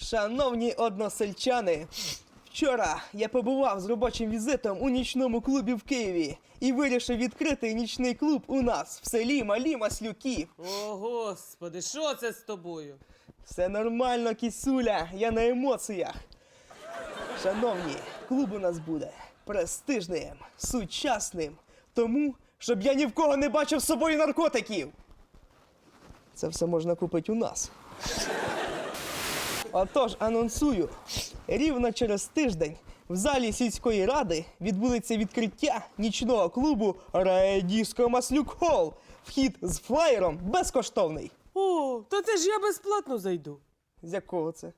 Шановні односельчани, вчора я побував з робочим візитом у нічному клубі в Києві і вирішив відкрити нічний клуб у нас в селі Малі Маслюки. О, господи, що це з тобою? Все нормально, кісуля, я на емоціях. Шановні, клуб у нас буде престижним, сучасним, тому, щоб я ні в кого не бачив з собою наркотиків. Це все можна купити у нас. Отож, анонсую, рівно через тиждень в залі сільської ради відбудеться відкриття нічного клубу Радіско Маслюк Холл. Вхід з флаєром безкоштовний. О, то це ж я безплатно зайду. З якого це?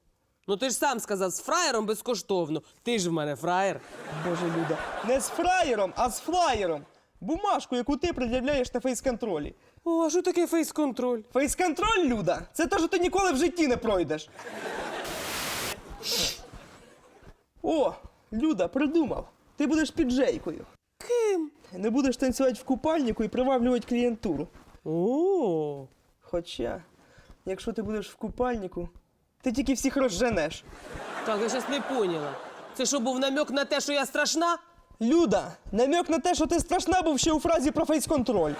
Ну ти ж сам сказав, з фраєром безкоштовно. Ти ж в мене фраєр. Боже Люда, не з фраєром, а з флаєром. Бумажку, яку ти пред'являєш на фейс-контролі. О, а що таке фейс-контроль? Фейс-контроль, Люда, це те, що ти ніколи в житті не пройдеш. О, Люда, придумав. Ти будеш піджейкою. Ким? Не будеш танцювати в купальнику і приваблювати клієнтуру. О, Хоча, якщо ти будеш в купальнику, ти тільки всіх розженеш. так, я щас не поняла. Це що був намек на те, що я страшна? Люда, намек на те, що ти страшна був ще у фразі про фейс-контроль.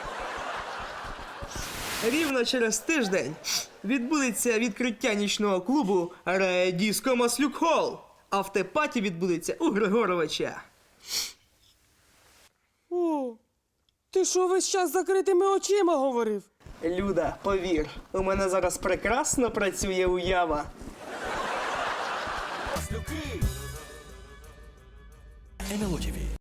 Рівно через тиждень відбудеться відкриття нічного клубу Редіско Маслюк Холл. А в Тепаті відбудеться у Григоровича. О, ти що весь час з закритими очима говорив? Люда, повір, у мене зараз прекрасно працює уява. НЛО ТВ